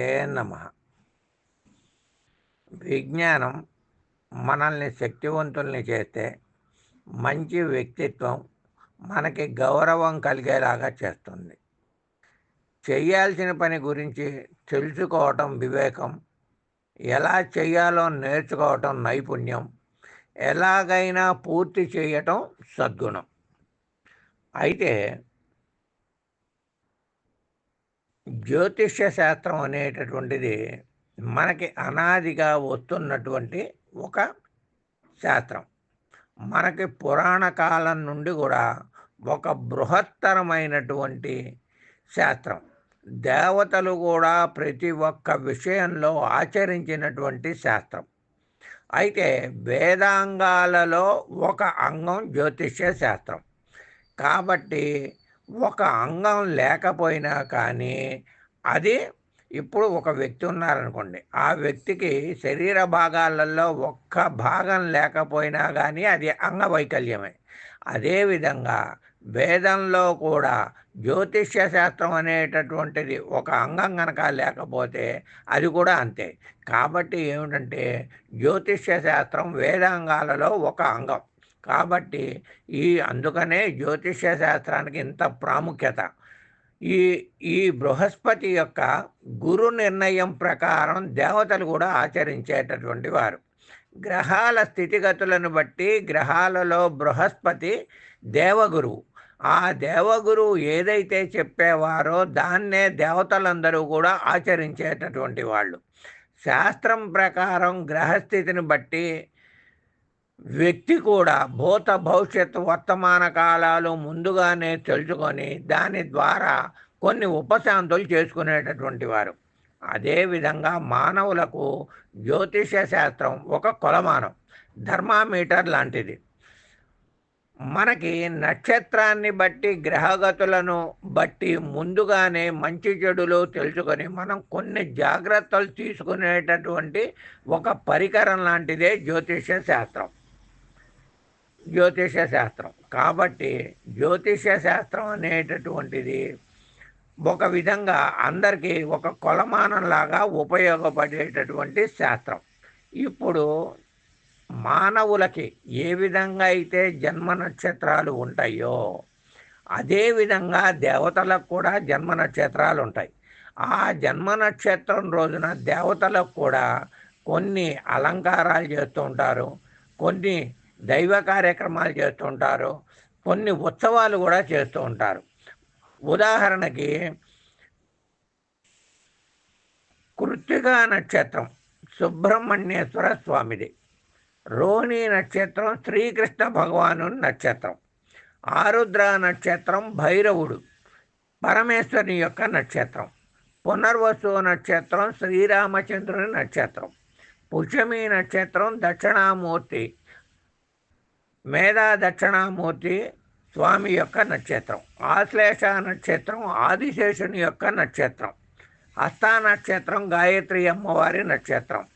నమ? విజ్ఞానం మనల్ని శక్తివంతుల్ని చేస్తే మంచి వ్యక్తిత్వం మనకి గౌరవం కలిగేలాగా చేస్తుంది. చేయాల్సిన పని గురించి తెలుసుకోవటం వివేకం. ఎలా చేయాలో నేర్చుకోవటం నైపుణ్యం. ఎలాగైనా పూర్తి చేయటం సద్గుణం. అయితే జ్యోతిష్య శాస్త్రం అనేటటువంటిది మనకి అనాదిగా వస్తున్నటువంటి ఒక శాస్త్రం. మనకి పురాణ కాలం నుండి కూడా ఒక బృహత్తరమైనటువంటి శాస్త్రం. దేవతలు కూడా ప్రతి ఒక్క విషయంలో ఆచరించినటువంటి శాస్త్రం. అయితే వేదాంగాలలో ఒక అంగం జ్యోతిష్య శాస్త్రం. కాబట్టి ఒక అంగం లేకపోయినా కానీ అది ఇప్పుడు ఒక వ్యక్తి ఉన్నారనుకోండి. ఆ వ్యక్తికి శరీర భాగాలలో ఒక్క భాగం లేకపోయినా కానీ అది అంగవైకల్యమే అదేవిధంగా వేదంలో కూడా జ్యోతిష్య శాస్త్రం అనేటటువంటిది ఒక అంగం కనుక లేకపోతే అది కూడా అంతే. కాబట్టి ఏమిటంటే జ్యోతిష్య శాస్త్రం వేదాంగాలలో ఒక అంగం. కాబట్టి ఈ అందుకనే జ్యోతిష్య శాస్త్రానికి ఇంత ప్రాముఖ్యత. ఈ ఈ బృహస్పతి యొక్క గురు నిర్ణయం ప్రకారం దేవతలు కూడా ఆచరించేటటువంటి వారు. గ్రహాల స్థితిగతులను బట్టి గ్రహాలలో బృహస్పతి దేవగురువు ఆ దేవగురువు ఏదైతే చెప్పేవారో దాన్నే దేవతలందరూ కూడా ఆచరించేటటువంటి వాళ్ళు. శాస్త్రం ప్రకారం గ్రహస్థితిని బట్టి వ్యక్తి కూడా భూత భవిష్యత్ వర్తమాన కాలాలు ముందుగానే తెలుసుకొని దాని ద్వారా కొన్ని ఉపశాంతులు చేసుకునేటటువంటి వారు. అదేవిధంగా మానవులకు జ్యోతిష శాస్త్రం ఒక కొలమానం ధర్మామీటర్ లాంటిది. మనకి నక్షత్రాన్ని బట్టి గ్రహగతులను బట్టి ముందుగానే మంచి చెడులు తెలుసుకొని మనం కొన్ని జాగ్రత్తలు తీసుకునేటటువంటి ఒక పరికరం లాంటిదే జ్యోతిష శాస్త్రం. జ్యోతిష శాస్త్రం. కాబట్టి జ్యోతిష శాస్త్రం అనేటటువంటిది ఒక విధంగా అందరికీ ఒక కొలమానంలాగా ఉపయోగపడేటటువంటి శాస్త్రం. ఇప్పుడు మానవులకి ఏ విధంగా అయితే జన్మ నక్షత్రాలు ఉంటాయో అదే విధంగా దేవతలకు కూడా జన్మ నక్షత్రాలు ఉంటాయి. ఆ జన్మ నక్షత్రం రోజున దేవతలకు కూడా కొన్ని అలంకారాలు చేస్తూ ఉంటారు. కొన్ని దైవ కార్యక్రమాలు చేస్తూ ఉంటారు. కొన్ని ఉత్సవాలు కూడా చేస్తూ ఉంటారు. ఉదాహరణకి కృత్తిగా నక్షత్రం సుబ్రహ్మణ్యేశ్వర స్వామిది. రోహిణి నక్షత్రం శ్రీకృష్ణ భగవాను నక్షత్రం. ఆరుద్ర నక్షత్రం భైరవుడు. పరమేశ్వరుని యొక్క నక్షత్రం. పునర్వసు నక్షత్రం శ్రీరామచంద్రుని నక్షత్రం. పుష్యమి నక్షత్రం దక్షిణామూర్తి. మేధా దక్షిణామూర్తి స్వామి యొక్క నక్షత్రం ఆశ్లేష నక్షత్రం ఆదిశేషుని యొక్క నక్షత్రం హస్తా నక్షత్రం గాయత్రి అమ్మవారి నక్షత్రం.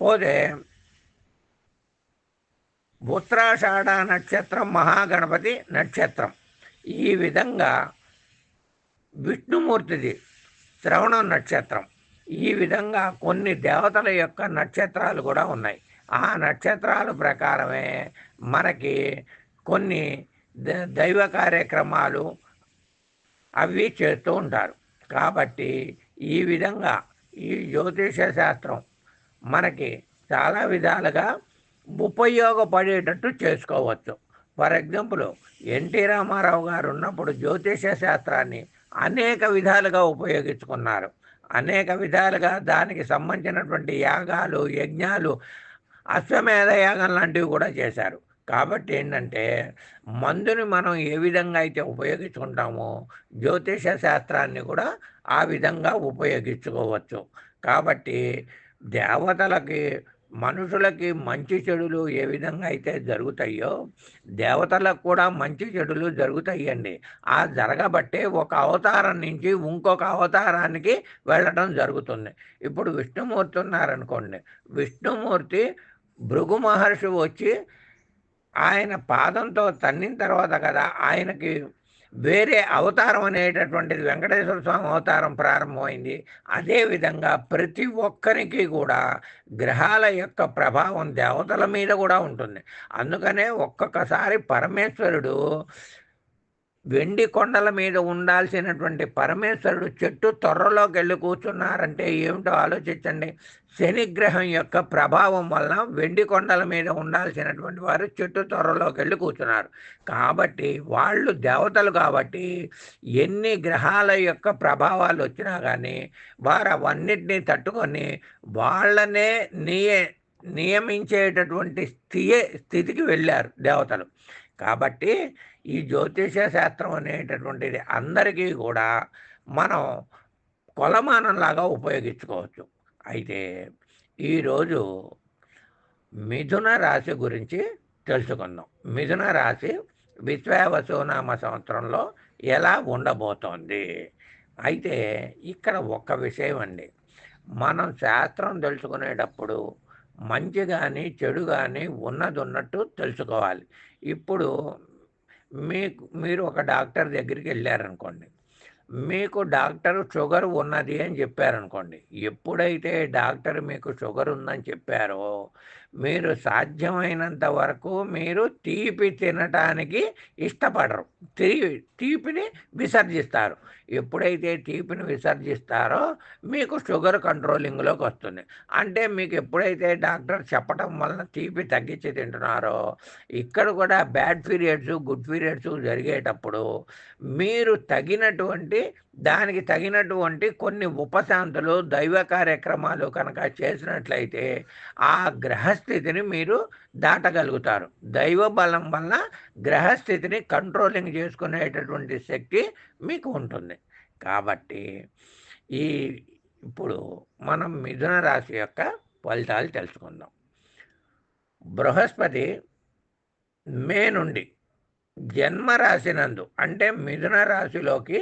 పోతే ఉత్తరాషాఢ నక్షత్రం మహాగణపతి నక్షత్రం. ఈ విధంగా విష్ణుమూర్తిది శ్రవణం నక్షత్రం. ఈ విధంగా కొన్ని దేవతల యొక్క నక్షత్రాలు కూడా ఉన్నాయి. ఆ నక్షత్రాల ప్రకారమే మనకి కొన్ని దైవ కార్యక్రమాలు అవి చేస్తూ ఉంటారు. కాబట్టి ఈ విధంగా ఈ జ్యోతిష శాస్త్రం మనకి చాలా విధాలుగా ఉపయోగపడేటట్టు చేసుకోవచ్చు. ఫర్ ఎగ్జాంపుల్ ఎన్టీ రామారావు గారు ఉన్నప్పుడు జ్యోతిష శాస్త్రాన్ని అనేక విధాలుగా ఉపయోగించుకున్నారు. అనేక విధాలుగా దానికి సంబంధించినటువంటి యాగాలు యజ్ఞాలు అశ్వమేధ యాగం లాంటివి కూడా చేశారు. కాబట్టి ఏంటంటే మందుని మనం ఏ విధంగా అయితే ఉపయోగించుకుంటామో జ్యోతిష శాస్త్రాన్ని కూడా ఆ విధంగా ఉపయోగించుకోవచ్చు. కాబట్టి దేవతలకి మనుషులకి మంచి చెడులు ఏ విధంగా అయితే జరుగుతాయో దేవతలకు కూడా మంచి చెడులు జరుగుతాయండి. ఆ జరగబట్టే ఒక అవతారం నుంచి ఇంకొక అవతారానికి వెళ్ళడం జరుగుతుంది. ఇప్పుడు విష్ణుమూర్తి ఉన్నారనుకోండి విష్ణుమూర్తి భృగు మహర్షి వచ్చి ఆయన పాదంతో తన్నిన తర్వాత కదా ఆయనకి వేరే అవతారం అనేటటువంటిది వెంకటేశ్వర స్వామి అవతారం ప్రారంభమైంది. అదేవిధంగా ప్రతి ఒక్కరికి కూడా గ్రహాల యొక్క ప్రభావం దేవతల మీద కూడా ఉంటుంది. అందుకనే ఒక్కొక్కసారి పరమేశ్వరుడు వెండి కొండల మీద ఉండాల్సినటువంటి పరమేశ్వరుడు చెట్టు తొర్రలోకి వెళ్ళి కూర్చున్నారంటే ఏమిటో ఆలోచించండి. శనిగ్రహం యొక్క ప్రభావం వల్ల వెండి కొండల మీద ఉండాల్సినటువంటి వారు చెట్టు త్వరలోకి వెళ్ళి కూర్చున్నారు. కాబట్టి వాళ్ళు దేవతలు కాబట్టి ఎన్ని గ్రహాల యొక్క ప్రభావాలు వచ్చినా కానీ వారు అవన్నిటినీ తట్టుకొని వాళ్ళనే నియ నియమించేటటువంటి స్థియే స్థితికి వెళ్ళారు దేవతలు. కాబట్టి ఈ జ్యోతిష శాస్త్రం అనేటటువంటిది అందరికీ కూడా మనం కొలమానంలాగా ఉపయోగించుకోవచ్చు. అయితే ఈరోజు మిథున రాశి గురించి తెలుసుకుందాం. మిథున రాశి విశ్వావసునామ సంవత్సరంలో ఎలా ఉండబోతోంది? అయితే ఇక్కడ ఒక్క విషయం అండి. మనం శాస్త్రం తెలుసుకునేటప్పుడు మంచి కానీ చెడు కానీ ఉన్నది ఉన్నట్టు తెలుసుకోవాలి. ఇప్పుడు మీకు మీరు ఒక డాక్టర్ దగ్గరికి వెళ్ళారనుకోండి. మీకు డాక్టర్ షుగర్ ఉన్నది అని చెప్పారనుకోండి. ఎప్పుడైతే డాక్టర్ మీకు షుగర్ ఉందని చెప్పారో మీరు సాధ్యమైనంత వరకు మీరు తీపి తినటానికి ఇష్టపడరు. తీ తీపిని విసర్జిస్తారు. ఎప్పుడైతే తీపిని విసర్జిస్తారో మీకు షుగర్ కంట్రోలింగ్లోకి వస్తుంది. అంటే మీకు ఎప్పుడైతే డాక్టర్ చెప్పడం వలన తీపి తగ్గించి తింటున్నారో ఇక్కడ కూడా బ్యాడ్ పీరియడ్స్ గుడ్ పీరియడ్స్ జరిగేటప్పుడు మీరు తగినటువంటి దానికి తగినటువంటి కొన్ని ఉపశాంతులు దైవ కార్యక్రమాలు కనుక చేసినట్లయితే ఆ గ్రహస్థితిని మీరు దాటగలుగుతారు. దైవ బలం వల్ల గ్రహస్థితిని కంట్రోలింగ్ చేసుకునేటటువంటి శక్తి మీకు ఉంటుంది. కాబట్టి ఈ ఇప్పుడు మనం మిథున రాశి యొక్క ఫలితాలు తెలుసుకుందాం. బృహస్పతి మే నుండి జన్మ రాశినందు అంటే మిథున రాశిలోకి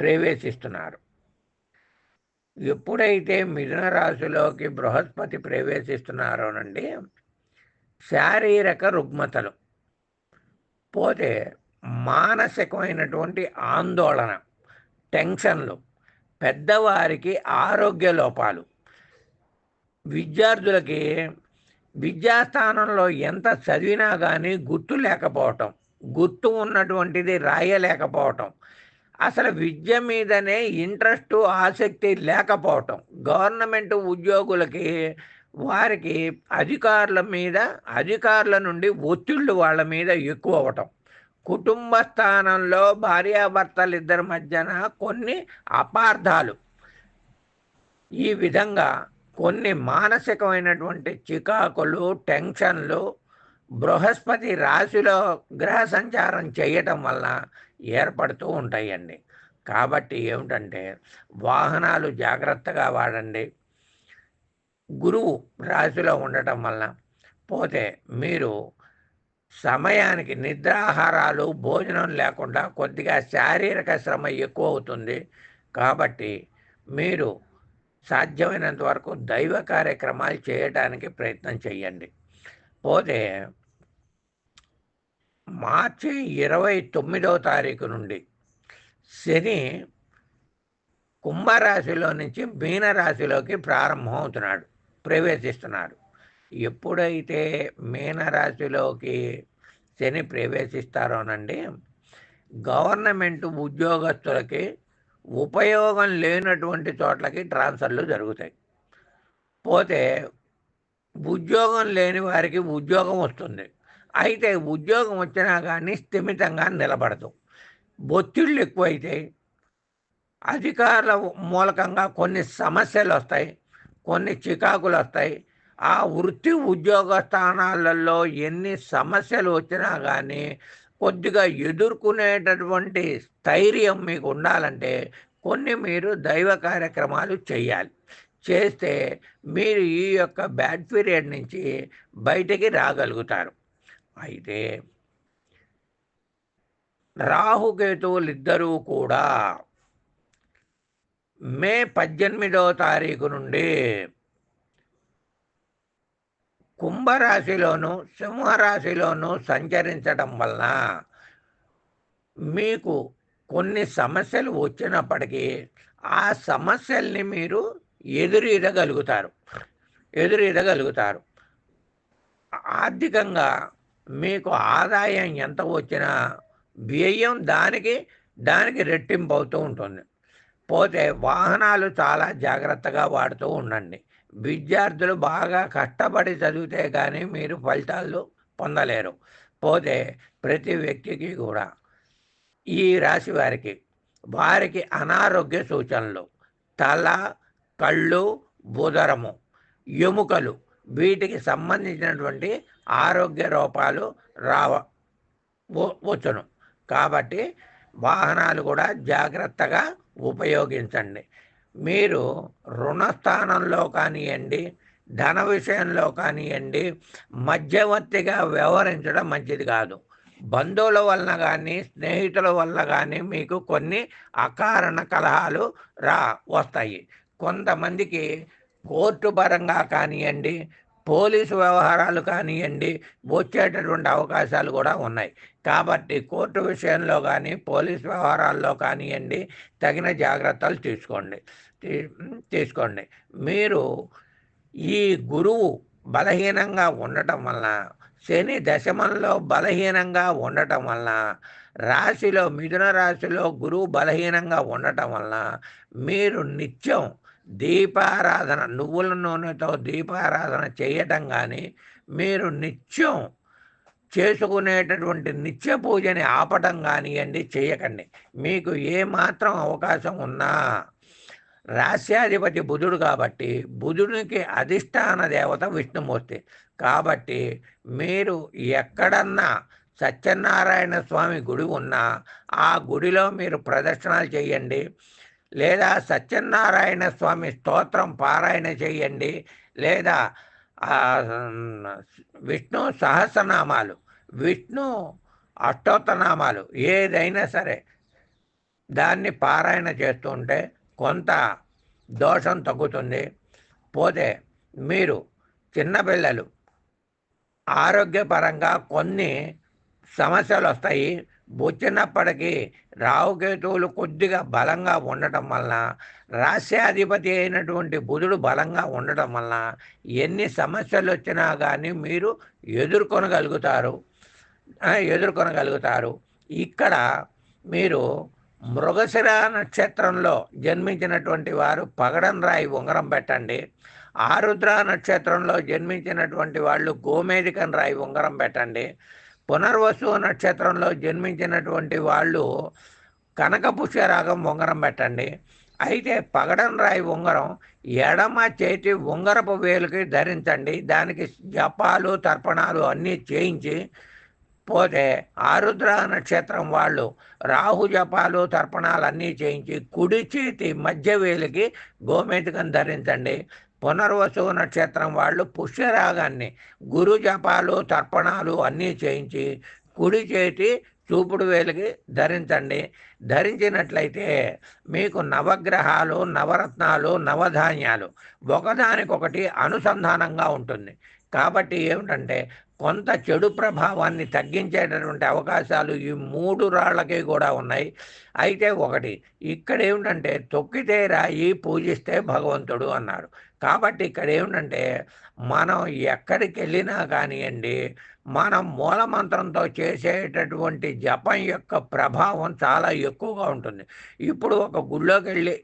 ప్రవేశిస్తున్నారు. ఎప్పుడైతే మిథున రాశిలోకి బృహస్పతి ప్రవేశిస్తున్నారోనండి శారీరక రుగ్మతలు పోతే మానసికమైనటువంటి ఆందోళన టెన్షన్లు పెద్దవారికి ఆరోగ్య లోపాలు విద్యార్థులకి విద్యాస్థానంలో ఎంత చదివినా కానీ గుర్తు లేకపోవటం గుర్తు ఉన్నటువంటిది రాయలేకపోవటం అసలు విద్య మీదనే ఇంట్రెస్ట్ ఆసక్తి లేకపోవటం. గవర్నమెంట్ ఉద్యోగులకి వారికి అధికారుల మీద అధికారుల నుండి ఒత్తిళ్ళు వాళ్ళ మీద ఎక్కువ అవటం కుటుంబ స్థానంలో భార్యాభర్తలు ఇద్దరి మధ్యన కొన్ని అపార్థాలు. ఈ విధంగా కొన్ని మానసికమైనటువంటి చికాకులు టెన్షన్లు బృహస్పతి రాశిలో గ్రహ సంచారం చేయటం వలన ఏర్పడుతూ ఉంటాయండి. కాబట్టి ఏమిటంటే వాహనాలు జాగ్రత్తగా వాడండి. గురువు రాశిలో ఉండటం వల్ల పోతే మీరు సమయానికి నిద్రాహారాలు భోజనం లేకుండా కొద్దిగా శారీరక శ్రమ ఎక్కువ అవుతుంది. కాబట్టి మీరు సాధ్యమైనంత వరకు దైవ కార్యక్రమాలు చేయడానికి ప్రయత్నం చేయండి. పోతే మార్చి ఇరవై తొమ్మిదవ తారీఖు నుండి శని కుంభరాశిలో నుంచి మీనరాశిలోకి ప్రారంభమవుతున్నాడు ప్రవేశిస్తున్నాడు. ఎప్పుడైతే మీనరాశిలోకి శని ప్రవేశిస్తారోనండి గవర్నమెంట్ ఉద్యోగస్తులకి ఉపయోగం లేనటువంటి చోట్లకి ట్రాన్స్ఫర్లు జరుగుతాయి. పోతే ఉద్యోగం లేని వారికి ఉద్యోగం వస్తుంది. అయితే ఉద్యోగం వచ్చినా కానీ స్థిమితంగా నిలబడదు. ఒత్తిళ్ళు ఎక్కువైతే అధికారుల మూలకంగా కొన్ని సమస్యలు వస్తాయి. కొన్ని చికాకులు వస్తాయి. ఆ వృత్తి ఉద్యోగ స్థానాలలో ఎన్ని సమస్యలు వచ్చినా కానీ కొద్దిగా ఎదుర్కొనేటటువంటి స్థైర్యం మీకు ఉండాలంటే కొన్ని మీరు దైవ కార్యక్రమాలు చేయాలి. చేస్తే మీరు ఈ యొక్క బ్యాడ్ పీరియడ్ నుంచి బయటికి రాగలుగుతారు. అయితే రాహుకేతువులు ఇద్దరూ కూడా మే పద్దెనిమిదవ తారీఖు నుండి కుంభరాశిలోను సింహరాశిలోను సంచరించడం వలన మీకు కొన్ని సమస్యలు వచ్చినప్పటికీ ఆ సమస్యల్ని మీరు ఎదురీదగలుగుతారు. ఎదురీదగలుగుతారు. ఆర్థికంగా మీకు ఆదాయం ఎంత వచ్చినా వ్యయం దానికి దానికి రెట్టింపు అవుతూ ఉంటుంది. పోతే వాహనాలు చాలా జాగ్రత్తగా వాడుతూ ఉండండి. విద్యార్థులు బాగా కష్టపడి చదివితే కానీ మీరు ఫలితాలు పొందలేరు. పోతే ప్రతి వ్యక్తికి కూడా ఈ రాశి వారికి వారికి అనారోగ్య సూచనలు తల కళ్ళు బుదరము ఎముకలు వీటికి సంబంధించినటువంటి ఆరోగ్య రూపాలు రావ వచ్చును. కాబట్టి వాహనాలు కూడా జాగ్రత్తగా ఉపయోగించండి. మీరు రుణస్థానంలో కానివ్వండి ధన విషయంలో కానివ్వండి మధ్యవర్తిగా వ్యవహరించడం మంచిది కాదు. బంధువుల వలన కానీ స్నేహితుల వల్ల కానీ మీకు కొన్ని అకారణ కలహాలు రా వస్తాయి. కొంతమందికి కోర్టు పరంగా కానివ్వండి పోలీసు వ్యవహారాలు కానివ్వండి వచ్చేటటువంటి అవకాశాలు కూడా ఉన్నాయి. కాబట్టి కోర్టు విషయంలో కానీ పోలీస్ వ్యవహారాల్లో కానివ్వండి తగిన జాగ్రత్తలు తీసుకోండి. తీసుకోండి. మీరు ఈ గురువు బలహీనంగా ఉండటం వలన శని దశమంలో బలహీనంగా ఉండటం వలన రాశిలో మిథున రాశిలో గురువు బలహీనంగా ఉండటం వలన మీరు నిత్యం దీపారాధన నువ్వుల నూనెతో దీపారాధన చేయటం కానీ మీరు నిత్యం చేసుకునేటటువంటి నిత్య పూజని ఆపటం కానివ్వండి చేయకండి. మీకు ఏ మాత్రం అవకాశం ఉన్నా రాశ్యాధిపతి బుధుడు కాబట్టి బుధుడికి అధిష్టాన దేవత విష్ణుమూర్తి. కాబట్టి మీరు ఎక్కడన్నా సత్యనారాయణ స్వామి గుడి ఉన్నా ఆ గుడిలో మీరు ప్రదర్శనలు చేయండి. లేదా సత్యనారాయణ స్వామి స్తోత్రం పారాయణ చేయండి లేదా విష్ణు సహస్రనామాలు విష్ణు అష్టోత్తనామాలు ఏదైనా సరే దాన్ని పారాయణ చేస్తుంటే కొంత దోషం తగ్గుతుంది. పోతే మీరు చిన్నపిల్లలు ఆరోగ్యపరంగా కొన్ని సమస్యలు వస్తాయి. వచ్చినప్పటికీ రావుకేతువులు కొద్దిగా బలంగా ఉండటం వలన రాశ్యాధిపతి అయినటువంటి బుధుడు బలంగా ఉండటం వలన ఎన్ని సమస్యలు వచ్చినా కానీ మీరు ఎదుర్కొనగలుగుతారు. ఎదుర్కొనగలుగుతారు. ఇక్కడ మీరు మృగశిర నక్షత్రంలో జన్మించినటువంటి వారు పగడం రాయి ఉంగరం పెట్టండి. ఆరుద్ర నక్షత్రంలో జన్మించినటువంటి వాళ్ళు గోమేదికన్ రాయి ఉంగరం పెట్టండి. పునర్వసు నక్షత్రంలో జన్మించినటువంటి వాళ్ళు కనక పుష్యరాగం ఉంగరం పెట్టండి. అయితే పగడం రాయి ఉంగరం ఎడమ చేతి ఉంగరపు వేలుకి ధరించండి. దానికి జపాలు తర్పణాలు అన్నీ చేయించి పోతే ఆరుద్ర నక్షత్రం వాళ్ళు రాహు జపాలు తర్పణాలు అన్నీ చేయించి కుడి చేతి మధ్య వేలికి గోమేతికం ధరించండి. పునర్వసు నక్షత్రం వాళ్ళు పుష్యరాగాన్ని గురు జపాలు తర్పణాలు అన్నీ చేయించి కుడి చేతి చూపుడు వేలికి ధరించండి. ధరించినట్లయితే మీకు నవగ్రహాలు నవరత్నాలు నవధాన్యాలు ఒకదానికొకటి అనుసంధానంగా ఉంటుంది. కాబట్టి ఏమిటంటే కొంత చెడు ప్రభావాన్ని తగ్గించేటటువంటి అవకాశాలు ఈ మూడు రాళ్ళకి కూడా ఉన్నాయి. అయితే ఒకటి ఇక్కడ ఏమిటంటే తొక్కితే రాయి పూజిస్తే భగవంతుడు అన్నారు కాబట్టి ఇక్కడ ఏమిటంటే మనం ఎక్కడికి వెళ్ళినా కానివ్వండి మనం మూలమంత్రంతో చేసేటటువంటి జపం యొక్క ప్రభావం చాలా ఎక్కువగా ఉంటుంది. ఇప్పుడు ఒక గుళ్ళోకి వెళ్ళి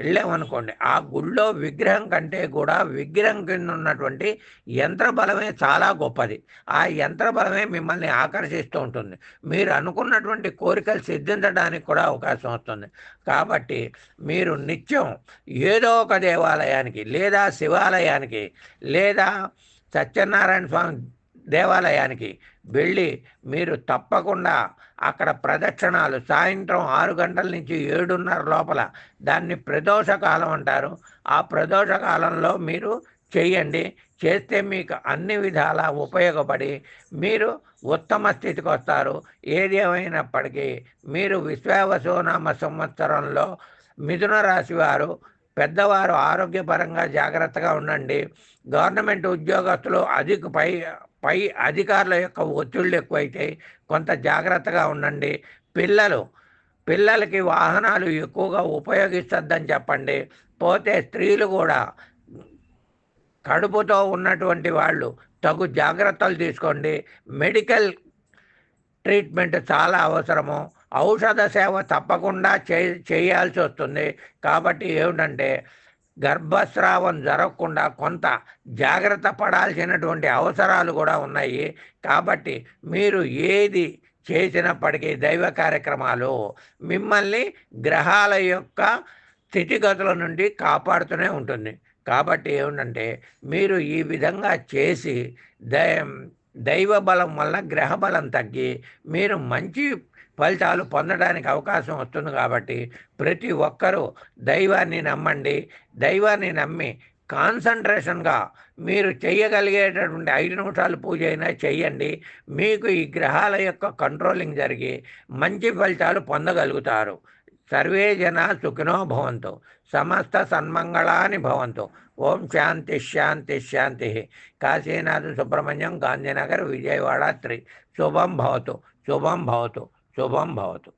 వెళ్ళామనుకోండి ఆ గుళ్ళో విగ్రహం కంటే కూడా విగ్రహం కింద ఉన్నటువంటి యంత్ర బలమే చాలా గొప్పది. ఆ యంత్ర బలమే మిమ్మల్ని ఆకర్షిస్తూ ఉంటుంది. మీరు అనుకున్నటువంటి కోరికలు సిద్ధించడానికి కూడా అవకాశం వస్తుంది. కాబట్టి మీరు నిత్యం ఏదో ఒక దేవాలయానికి లేదా శివాలయానికి లేదా సత్యనారాయణ స్వామి దేవాలయానికి వెళ్ళి మీరు తప్పకుండా అక్కడ ప్రదక్షిణాలు సాయంత్రం ఆరు గంటల నుంచి ఏడున్నర లోపల దాన్ని ప్రదోషకాలం అంటారు. ఆ ప్రదోషకాలంలో మీరు చేయండి. చేస్తే మీకు అన్ని విధాల ఉపయోగపడి మీరు ఉత్తమ స్థితికి వస్తారు. ఏది మీరు విశ్వావసోనామ సంవత్సరంలో మిథున రాశి వారు పెద్దవారు ఆరోగ్యపరంగా జాగ్రత్తగా ఉండండి. గవర్నమెంట్ ఉద్యోగస్తులు అధిక పై పై అధికారుల యొక్క ఒత్తిళ్ళు ఎక్కువైతే కొంత జాగ్రత్తగా ఉండండి. పిల్లలు పిల్లలకి వాహనాలు ఎక్కువగా ఉపయోగిస్తుందని చెప్పండి. పోతే స్త్రీలు కూడా కడుపుతో ఉన్నటువంటి వాళ్ళు తగు జాగ్రత్తలు తీసుకోండి. మెడికల్ ట్రీట్మెంట్ చాలా అవసరము. ఔషధ సేవ తప్పకుండా చే చేయాల్సి వస్తుంది. కాబట్టి ఏమిటంటే గర్భస్రావం జరగకుండా కొంత జాగ్రత్త పడాల్సినటువంటి అవసరాలు కూడా ఉన్నాయి. కాబట్టి మీరు ఏది చేసినప్పటికీ దైవ కార్యక్రమాలు మిమ్మల్ని గ్రహాల యొక్క స్థితిగతుల నుండి కాపాడుతూనే ఉంటుంది. కాబట్టి ఏమిటంటే మీరు ఈ విధంగా చేసి దై దైవ బలం వల్ల గ్రహ బలం తగ్గి మీరు మంచి ఫలితాలు పొందడానికి అవకాశం వస్తుంది కాబట్టి ప్రతి ఒక్కరూ దైవాన్ని నమ్మండి. దైవాన్ని నమ్మి కాన్సన్ట్రేషన్గా మీరు చేయగలిగేటటువంటి ఐదు నిమిషాలు పూజ అయినా చెయ్యండి మీకు ఈ గ్రహాల యొక్క కంట్రోలింగ్ జరిగి మంచి ఫలితాలు పొందగలుగుతారు. సర్వే జన సుఖినో భవంతు. సమస్త సన్మంగళాని భవంతు. ఓం శాంతి శాంతి శాంతి. కాశీనాథ్ సుబ్రహ్మణ్యం గాంధీనగర్ విజయవాడ త్రి. శుభం భవతు. శుభం భవతు. శుభం భవతు.